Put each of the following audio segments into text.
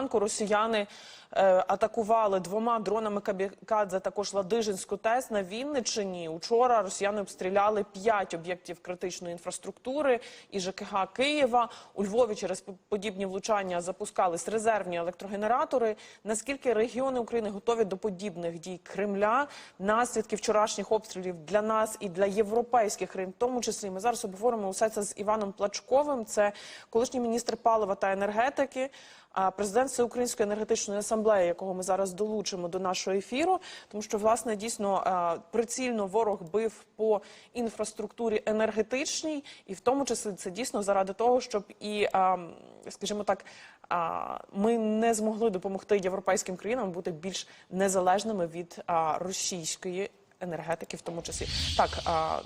ранку росіяни е, атакували двома дронами Камікадзе також Ладижинську ТЕС на Вінниччині. Учора росіяни обстріляли п'ять об'єктів критичної інфраструктури і ЖКГ Києва. У Львові через подібні влучання запускались резервні електрогенератори. Наскільки регіони України готові до подібних дій Кремля? Наслідки вчорашніх обстрілів для нас і для європейських країн, в тому числі ми зараз обговоримо усе це з Іваном Плачковим. Це колишній міністр палива та енергетики, президент Всеукраїнської енергетичної асамблеї, якого ми зараз долучимо до нашого ефіру, тому що власне дійсно прицільно ворог бив по інфраструктурі енергетичній, і в тому числі це дійсно заради того, щоб і, скажімо так. Ми не змогли допомогти європейським країнам бути більш незалежними від російської енергетики, в тому числі. Так,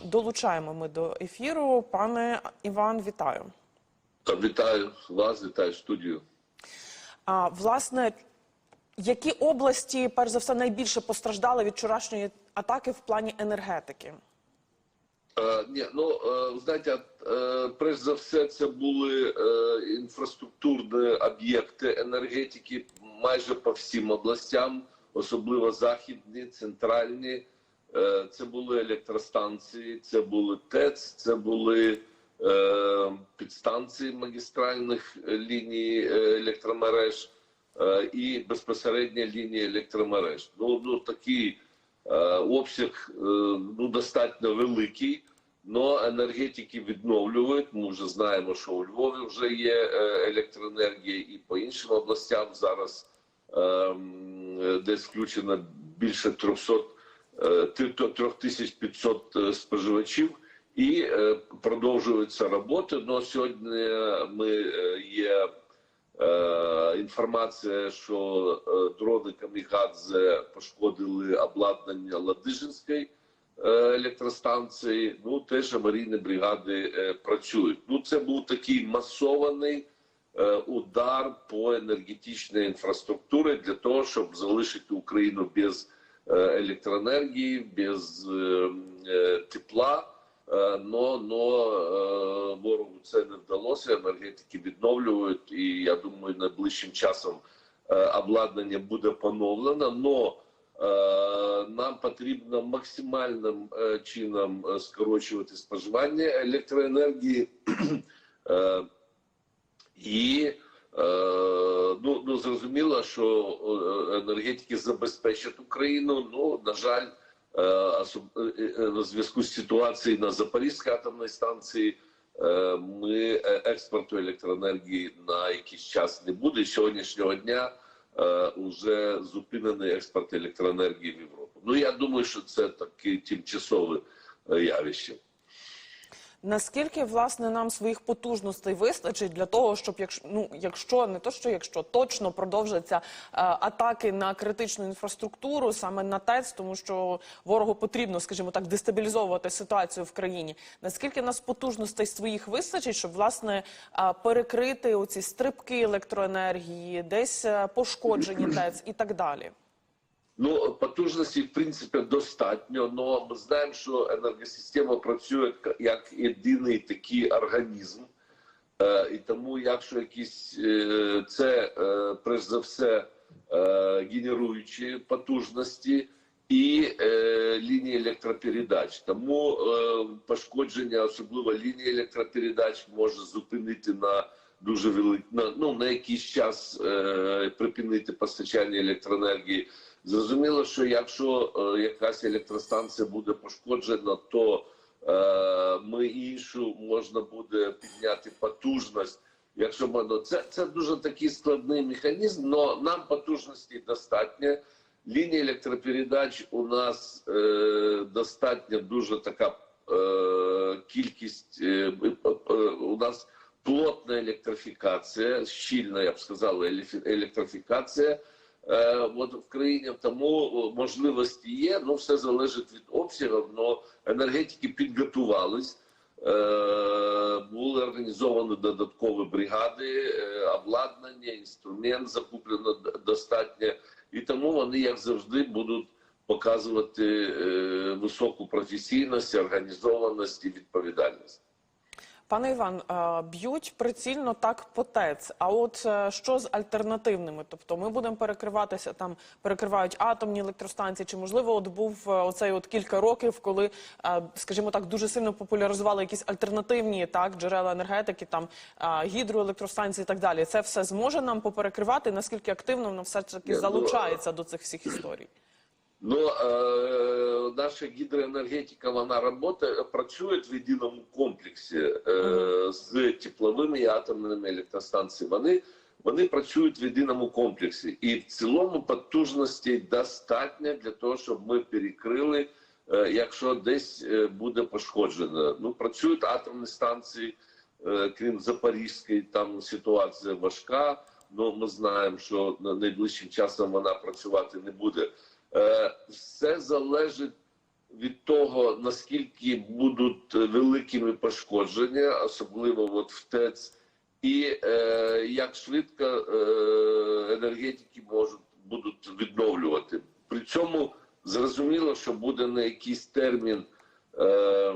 долучаємо ми до ефіру. Пане Іван, вітаю. Вітаю вас, вітаю студію. А власне, які області, перш за все, найбільше постраждали від вчорашньої атаки в плані енергетики? Е, ні, ну е, знаєте, е, перш за все, це були е, інфраструктурні об'єкти енергетики майже по всім областям, особливо західні, центральні. Це були електростанції, це були ТЕЦ, це були е, підстанції магістральних ліній е, електромереж е, і безпосередньо лінії електромереж. Ну, ну такий обсяг ну, достатньо великий. Но енергетики відновлюють. Ми вже знаємо, що у Львові вже є електроенергія, і по іншим областям зараз ем, десь включено більше 300 е, ти- 3500 е, споживачів, і е, продовжуються роботи. Но сьогодні ми е, є е, інформація, що дрони Камікадзе пошкодили обладнання Ладижинської електростанції. Ну теж аварійні бригади працюють. Ну це був такий масований удар по енергетичній інфраструктурі для того, щоб залишити Україну без електроенергії, без тепла. Е, Но, но е, ворогу це не вдалося. Енергетики відновлюють, і я думаю, найближчим часом е, обладнання буде поновлено. Но нам потрібно максимальним чином скорочувати споживання електроенергії. І ну, ну зрозуміло, що енергетики забезпечать Україну. Ну на жаль, е, е, е, зв'язку з ситуацією на Запорізькій атомній станції. Ми експорту електроенергії на якийсь час не буде. Сьогоднішнього дня вже зупинений експорт електроенергії в Європу. Ну я думаю, що це таке тимчасове явище. Наскільки власне нам своїх потужностей вистачить для того, щоб якщо ну якщо не то, що якщо точно продовжаться е, атаки на критичну інфраструктуру, саме на ТЕЦ, тому що ворогу потрібно, скажімо так, дестабілізовувати ситуацію в країні. Наскільки нас потужностей своїх вистачить, щоб власне е, перекрити оці стрибки електроенергії, десь е, пошкоджені ТЕЦ і так далі? Ну, потужності, в принципі, достатньо, але ми знаємо, що енергосистема працює як єдиний такий організм. Е, і тому, якщо якісь е, це е, перш за все генеруючі потужності і лінії електропередач. Тому пошкодження, особливо лінії електропередач, може зупинити на дуже велик... на, ну, на якийсь час е, припинити постачання електроенергії. Зрозуміло, що якщо е, якась електростанція буде пошкоджена, то е, ми іншу можна буде підняти потужність. Якщо можна, це, це дуже такий складний механізм, але нам потужності достатньо. Лінії електропередач у нас е, достатньо дуже така е, кількість. Е, е, у нас плотна електрифікація, щільна, я б сказав, електрифікація. Е, от в країні тому можливості є, ну все залежить від обсягів, але енергетики підготувались. Е, були організовані додаткові бригади, е, обладнання, інструмент закуплено достатньо, і тому вони, як завжди, будуть показувати е, високу професійність, організованість і відповідальність. Пане Іван, е, б'ють прицільно так по ТЕЦ. А от е, що з альтернативними? Тобто ми будемо перекриватися там, перекривають атомні електростанції. Чи можливо, от був е, оцей от кілька років, коли, скажімо так, дуже сильно популяризували якісь альтернативні так джерела енергетики, там гідроелектростанції і так далі. Це все зможе нам поперекривати. Наскільки активно воно все таки ну, залучається до цих всіх історій? Ну, е, наша гідроенергетика, вона работає, працює в єдиному комплексі е, з тепловими і атомними електростанціями. Вони, вони працюють в єдиному комплексі. І в цілому потужностей достатньо для того, щоб ми перекрили, е, якщо десь е, буде пошкоджено. Ну, працюють атомні станції, е, крім Запорізької, там ситуація важка. Ну, ми знаємо, що на- найближчим часом вона працювати не буде. Залежить від того, наскільки будуть великими пошкодження, особливо от в ТЕЦ, і е, як швидко е, енергетики можуть будуть відновлювати. При цьому зрозуміло, що буде на якийсь термін е,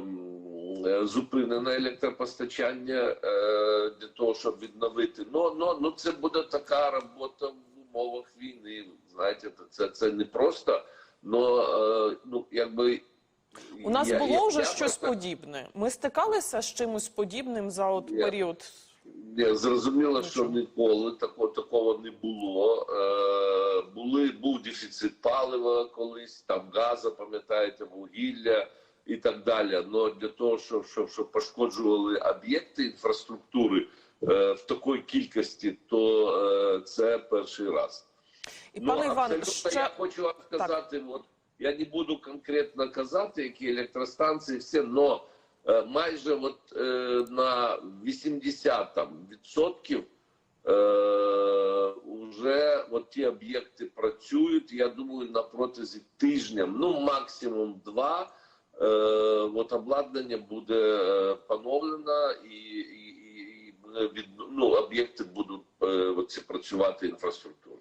зупинене електропостачання е, для того, щоб відновити. Ну, ну, ну це буде така робота в умовах війни. Знаєте, це, це не просто, но е, ну якби. У нас я- було я- вже я щось подібне. Ми стикалися з чимось подібним за от Ні. період. Ні, зрозуміло, що ніколи такого, такого не було. Е, були, був дефіцит палива колись, там газу, пам'ятаєте, вугілля і так далі. Но для того, щоб, щоб, щоб пошкоджували об'єкти інфраструктури е, в такій кількості, то е, це перший раз. І Ну, пане Іван, ще я хочу вам сказати, от я не буду конкретно казати, які електростанції, все, но е, майже от, е, на 80 там, відсотків е, вже от ті об'єкти працюють. Я думаю, на протязі тижня, ну максимум два. Е, от обладнання буде поновлено і, і, і від, ну, об'єкти будуть е, оці працювати інфраструктура.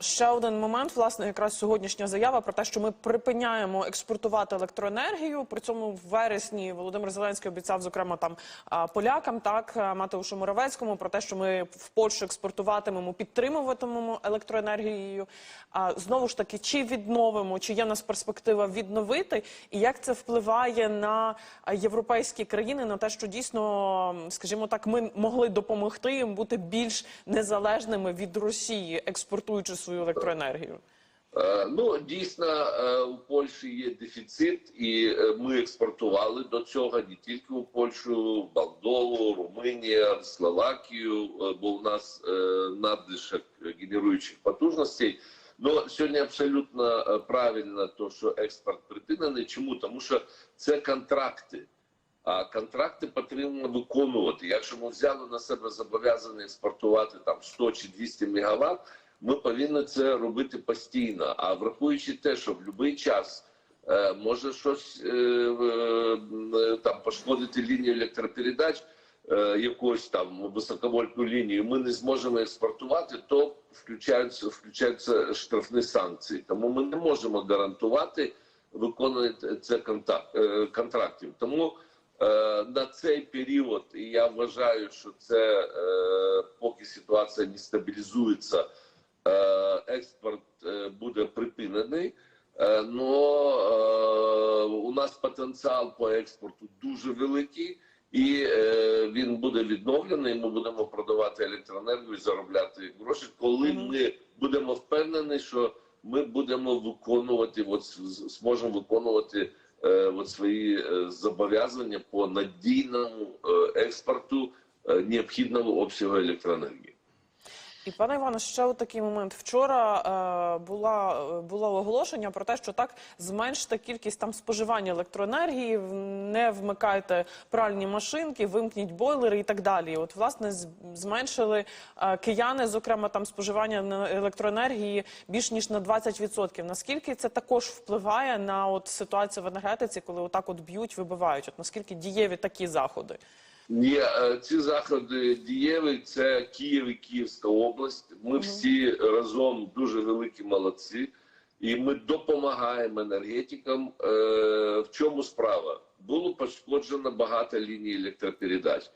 Ще один момент, власне, якраз сьогоднішня заява про те, що ми припиняємо експортувати електроенергію. При цьому в вересні Володимир Зеленський обіцяв, зокрема, там полякам, так Матеушу Моровецькому, про те, що ми в Польщу експортуватимемо, підтримуватимемо електроенергією. Знову ж таки, чи відновимо, чи є нас перспектива відновити, і як це впливає на європейські країни, на те, що дійсно, скажімо так, ми могли допомогти їм бути більш незалежними від Росії, експортуючи свою електроенергію. Е, Ну дійсно е, у Польщі є дефіцит, і е, ми експортували до цього не тільки у Польщу, в Молдову, Румунію, Словакію, бо у нас надлишок генеруючих потужностей. Ну сьогодні абсолютно правильно, то що експорт припинений. Чому? Тому що це контракти. А контракти потрібно виконувати. Якщо ми взяли на себе зобов'язання експортувати там 100 чи 200 мегаватт, ми повинні це робити постійно. А враховуючи те, що в будь-який час е, може щось е, е, там пошкодити лінію електропередач, якусь там високовольтну лінію, ми не зможемо експортувати, то включаються включаються штрафні санкції. Тому ми не можемо гарантувати виконання це контакт, контрактів. Тому на цей період і я вважаю, що це поки ситуація не стабілізується, експорт е, буде припинений. Е, Но е, у нас потенціал по експорту дуже великий, і е, він буде відновлений. Ми будемо продавати електроенергію заробляти гроші, коли Мгм. ми будемо впевнені, що ми будемо виконувати, от зможемо виконувати е, от свої е, зобов'язання по надійному е, експорту е, необхідного обсягу електроенергії. І пане Іване, ще от такий момент. Вчора е, була було оголошення про те, що так зменшите кількість там споживання електроенергії, не вмикайте пральні машинки, вимкніть бойлери і так далі. От власне зменшили е, кияни, зокрема там споживання електроенергії більш ніж на 20%. Наскільки це також впливає на от ситуацію в енергетиці, коли отак от б'ють, вибивають? От наскільки дієві такі заходи? Ні, е, ці заходи дієві. Це Київ і Київська область. Ми всі разом дуже великі молодці. і ми допомагаємо енергетикам. Е, в чому справа? Було пошкоджено багато ліній електропередач.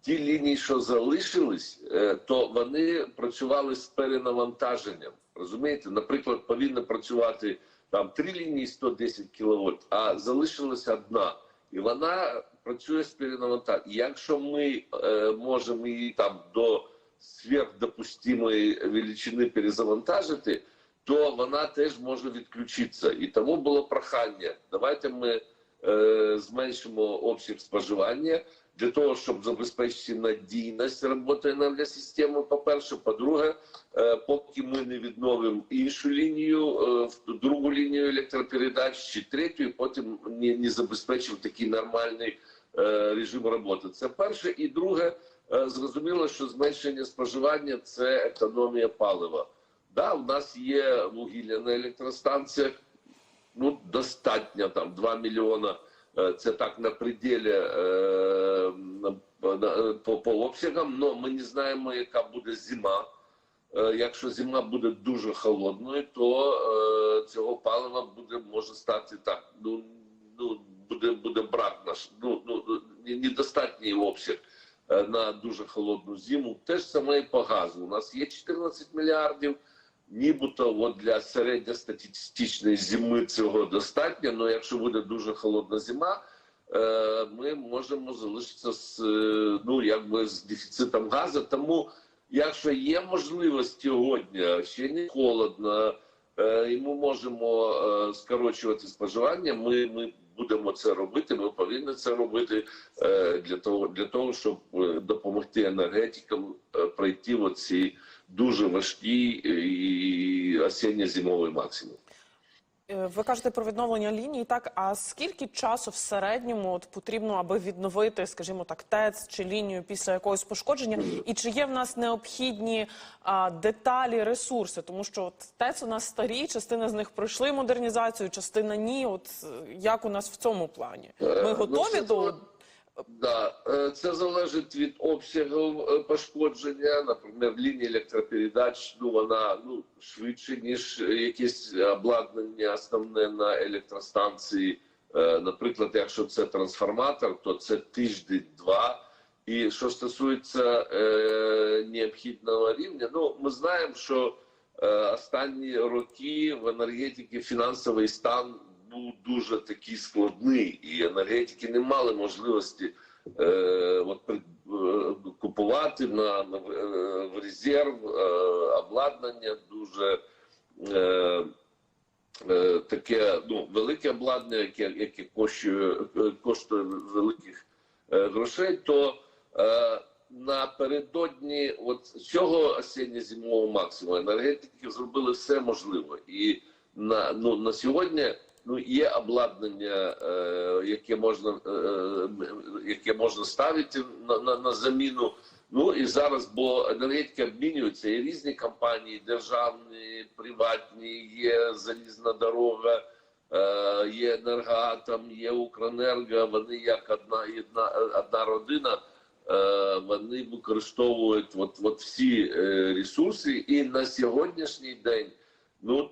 Ті лінії, що залишились, е, то вони працювали з перенавантаженням. Розумієте, наприклад, повинна працювати там три лінії 110 кВт, а залишилася одна, і вона працює з перенавантаженням. Якщо ми е, можемо її там до сверхдопустимої величини перезавантажити, то вона теж може відключитися. І тому було прохання. Давайте ми е, зменшимо обсяг споживання для того, щоб забезпечити надійність роботи енергосистеми. По-перше, по-друге, е, поки ми не відновимо іншу лінію, е, другу лінію електропередач чи третю, і потім не, не забезпечимо такий нормальний е, режим роботи. Це перше. І друге, е, зрозуміло, що зменшення споживання це економія палива. Да, у нас є вугілля на електростанціях, ну достатньо там 2 мільйона. Е, Це так на пределі е, по, по обсягам, але ми не знаємо, яка буде зима. Якщо зима буде дуже холодною, то е, цього палива буде може стати так. Ну ну буде буде брак наш. Ну ну недостатній обсяг е, на дуже холодну зиму. Те ж саме і по газу. У нас є 14 мільярдів. Нібито от для середньостатистичної зими цього достатньо. але якщо буде дуже холодна зима, е, ми можемо залишитися з е, ну якби з дефіцитом газу. Тому, якщо є можливість сьогодні, ще не холодно, і ми можемо скорочувати споживання, ми, ми будемо це робити. Ми повинні це робити е, для того, для того, щоб е, допомогти енергетикам е, пройти оці дуже важкі і осінньо-зимовий максимум. Е, Ви кажете про відновлення ліній, так а скільки часу в середньому от потрібно, аби відновити, скажімо так, ТЕЦ чи лінію після якогось пошкодження? І чи є в нас необхідні а, деталі, ресурси? Тому що от ТЕЦ у нас старі, частина з них пройшли модернізацію, частина ні. От е, як у нас в цьому плані? Ми Е, ну, готові до Да, е, це залежить від обсягу е, пошкодження. Наприклад, лінія електропередач, ну вона ну швидше ніж якесь обладнання основне на електростанції. Е, Наприклад, якщо це трансформатор, то це тиждень-два. І що стосується е, необхідного рівня, ну ми знаємо, що е, останні роки в енергетиці фінансовий стан був дуже такий складний, і енергетики не мали можливості е, от, е, купувати на, на в- е, в резерв е, обладнання дуже. Е, е, Таке ну велике обладнання, яке, яке коштує, коштує великих е, грошей, то е, напередодні от цього осінньо-зимового максимуму енергетики зробили все можливе. І на, ну, на сьогодні ну, є обладнання, е, яке, можна, е, е, яке можна ставити на, на, на заміну. Ну і зараз, бо енергетика обмінюється, є різні компанії, державні, приватні, є залізна дорога, є енергоатом, є Укренерго. Вони як одна, одна, одна родина. Вони використовують от, от всі ресурси, і на сьогоднішній день ну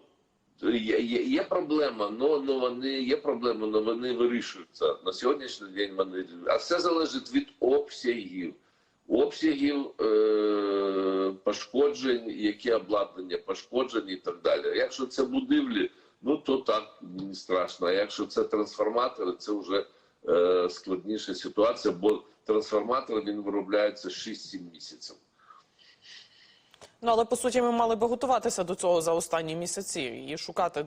є, є, є проблема, но, но вони є проблема, але вони вирішуються на сьогоднішній день. Вони а все залежить від обсягів обсягів е, пошкоджень, які обладнання пошкоджені і так далі. Якщо це будівлі, ну то так не страшно. А якщо це трансформатори, це вже е, складніша ситуація, бо трансформатор він виробляється 6-7 місяців. Ну але по суті ми мали би готуватися до цього за останні місяці і шукати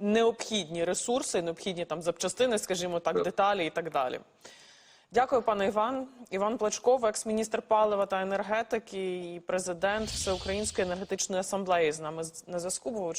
необхідні ресурси, необхідні там запчастини, скажімо так, деталі і так далі. Дякую, пане Іван. Іван Плачков, екс-міністр палива та енергетики і президент Всеукраїнської енергетичної асамблеї з нами на зв'язку. був.